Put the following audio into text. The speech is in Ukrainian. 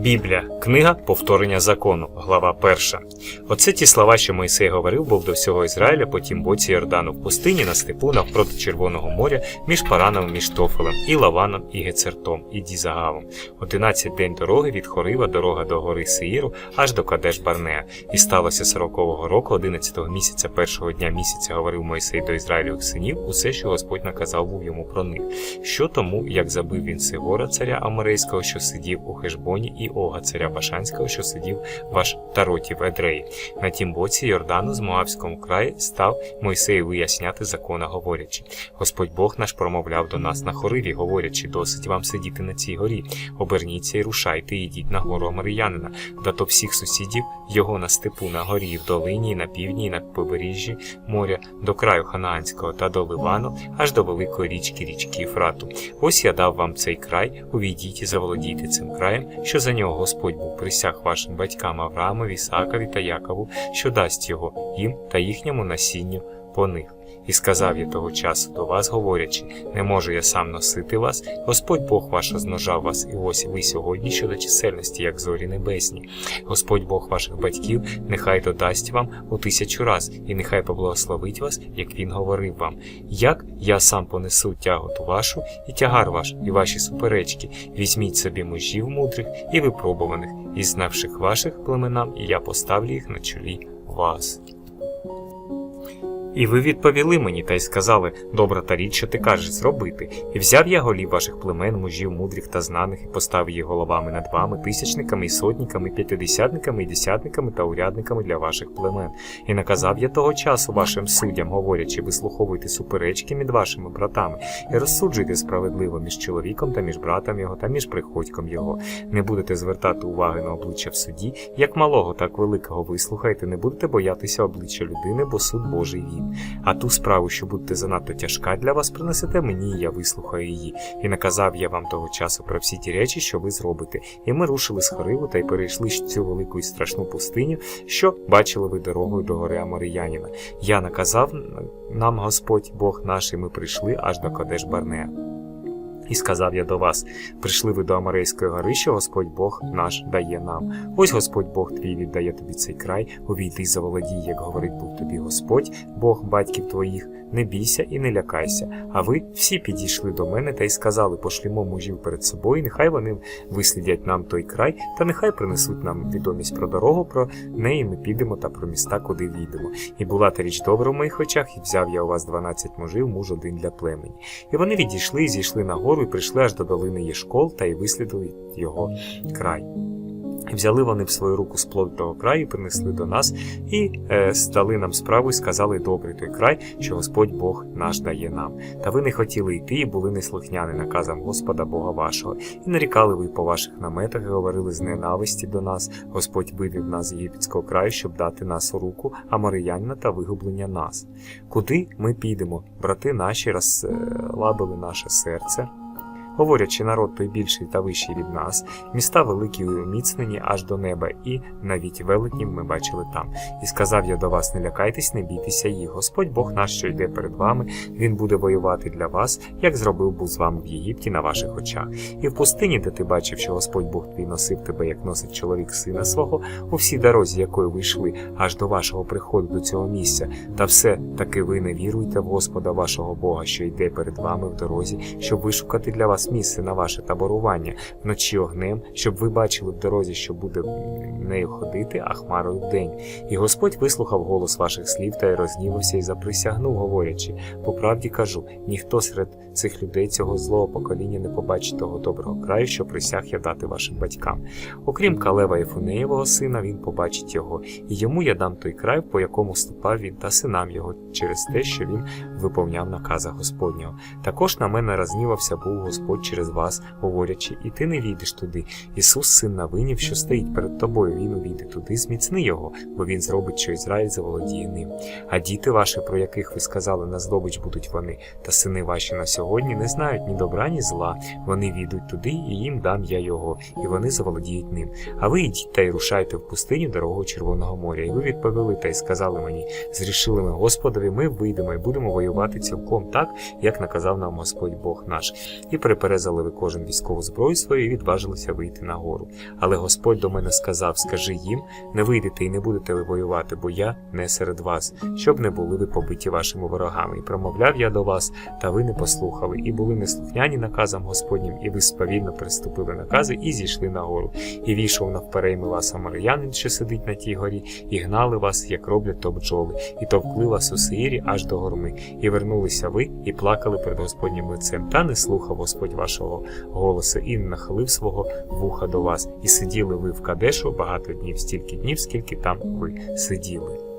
Біблія, книга повторення закону, глава 1. Оце ті слова, що Мойсей говорив, був до всього Ізраїля по тім боці Йордану в пустині на степу навпроти Червоного моря, між Параном, між Тофелем, і Лаваном, і Гецертом, і Дізагавом. Одинадцять день дороги від Хорива, дорога до гори Сеїру, аж до Кадеш Барнея. І сталося сорокового року, одинадцятого місяця, першого дня місяця, говорив Мойсей до Ізраїльових синів, усе, що Господь наказав був йому про них. Що тому, як забив він Сигора, царя Аморейського, що сидів у Хешбоні, і Ога, царя Башанського, що сидів в Аштароті в Едреї. На тім боці Йордану з Моавському краї став Мойсей виясняти закона, говорячи: Господь Бог наш промовляв до нас на хориві, говорячи, досить вам сидіти на цій горі. Оберніться і рушайте, і йдіть на гору Амаріянина, да то всіх сусідів його на степу, на горі, в долині, на півдні, і на побережжі моря, до краю Ханаанського та до Ливану, аж до великої річки річки Єфрату. Ось я дав вам цей край, увійдіть і заволодійте цим краєм, що за нього Господь був присяг вашим батькам Авраамові, Ісаакові та Якову, що дасть його їм та їхньому насінню по них. І сказав я того часу до вас, говорячи, не можу я сам носити вас, Господь Бог ваш розмножав вас, і ось ви сьогодні щодо чисельності, як зорі небесні. Господь Бог ваших батьків, нехай додасть вам у тисячу раз, і нехай поблагословить вас, як він говорив вам. Як я сам понесу тяготу вашу, і тягар ваш, і ваші суперечки, візьміть собі мужів мудрих і випробуваних, і знавших ваших племенам, і я поставлю їх на чолі вас. І ви відповіли мені та й сказали, добра та річ, що ти кажеш зробити. І взяв я голів ваших племен, мужів, мудрих та знаних, і поставив їх головами над вами, тисячниками, і сотниками, п'ятидесятниками, і десятниками та урядниками для ваших племен. І наказав я того часу вашим суддям, говорячи, вислуховуйте суперечки між вашими братами, і розсуджуйте справедливо між чоловіком та між братом його та між приходьком його. Не будете звертати уваги на обличчя в суді, як малого, так великого вислухайте, не будете боятися обличчя людини, бо суд Божий він. А ту справу, що буде занадто тяжка для вас, принесете мені, і я вислухаю її. І наказав я вам того часу про всі ті речі, що ви зробите. І ми рушили з Хариву та й перейшли цю велику і страшну пустиню, що бачили ви дорогою до гори Аморіянина. Я наказав нам Господь Бог наш, і ми прийшли аж до Кадеш Барнея. І сказав я до вас: прийшли ви до Амарейської гори, що Господь Бог наш дає нам. Ось Господь Бог твій віддає тобі цей край, увійди заволодій, як говорить був тобі Господь, Бог батьків твоїх, не бійся і не лякайся. А ви всі підійшли до мене та й сказали: пошлімо мужів перед собою, нехай вони вислідять нам той край, та нехай принесуть нам відомість про дорогу, про неї ми підемо та про міста, куди війдемо. І була та річ добра в моїх очах, і взяв я у вас дванадцять мужів, муж один для племені. І вони відійшли зійшли на гору, і прийшли аж до долини Єшкол та й вислідили його край. Взяли вони в свою руку сплод того краю, принесли до нас і е, стали нам справу і сказали добрий той край, що Господь Бог наш дає нам. Та ви не хотіли йти і були неслухняні наказам Господа Бога вашого, і нарікали ви по ваших наметах, і говорили з ненависті до нас. Господь вивів нас з єгипетського краю, щоб дати нас у руку, амаріянина та вигублення нас. Куди ми підемо? Брати наші розлабили наше серце. Говорячи, народ той більший та вищий від нас, міста великі і уміцнені аж до неба, і навіть велетнів ми бачили там. І сказав я до вас: не лякайтесь, не бійтеся їх. Господь Бог наш, що йде перед вами, він буде воювати для вас, як зробив був з вами в Єгипті на ваших очах. І в пустині, де ти бачив, що Господь Бог твій носив тебе, як носить чоловік сина свого, у всій дорозі, якою ви йшли, аж до вашого приходу до цього місця, та все таки ви не віруйте в Господа вашого Бога, що йде перед вами в дорозі, щоб вишукати для вас місце на ваше таборування вночі огнем, щоб ви бачили в дорозі, що буде нею ходити, а хмарою вдень. І Господь вислухав голос ваших слів та й рознівався і заприсягнув, говорячи: по правді кажу, ніхто серед цих людей цього злого покоління не побачить того доброго краю, що присяг я дати вашим батькам. Окрім Калева Єфунеєвого сина, він побачить його, і йому я дам той край, по якому ступав він, та синам його, через те, що він виповняв наказа Господнього. Також на мене рознівався був Господь через вас, говорячи, і ти не війдеш туди. Ісус, син Навинів, що стоїть перед тобою, він увійде туди, зміцни його, бо він зробить, що Ізраїль заволодіє ним. А діти ваші, про яких ви сказали, на здобич будуть вони, та сини ваші на сьогодні не знають ні добра, ні зла. Вони війдуть туди, і їм дам я його, і вони заволодіють ним. А ви йдіть та й рушайте в пустиню дорогу Червоного моря. І ви відповіли та й сказали мені: зрішили ми Господові, ми вийдемо і будемо воювати цілком так, як наказав нам Господь Бог наш. І при перезали ви кожен військову зброю свою і відважилися вийти на гору. Але Господь до мене сказав: Скажи їм, не вийдете і не будете ви воювати, бо я не серед вас, щоб не були ви побиті вашими ворогами. І промовляв я до вас, та ви не послухали, і були неслухняні наказам Господнім, і ви сповільно переступили накази і зійшли на гору. І війшов навперейми вас самарянин, що сидить на тій горі, і гнали вас, як роблять то бджоли, і товкли вас у сеїрі аж до горми. І вернулися ви, і плакали перед Господнім лицем. Та не слухав Господь вашого голосу, і нахилив свого вуха до вас. І сиділи ви в Кадешу багато днів, стільки днів, скільки там ви сиділи.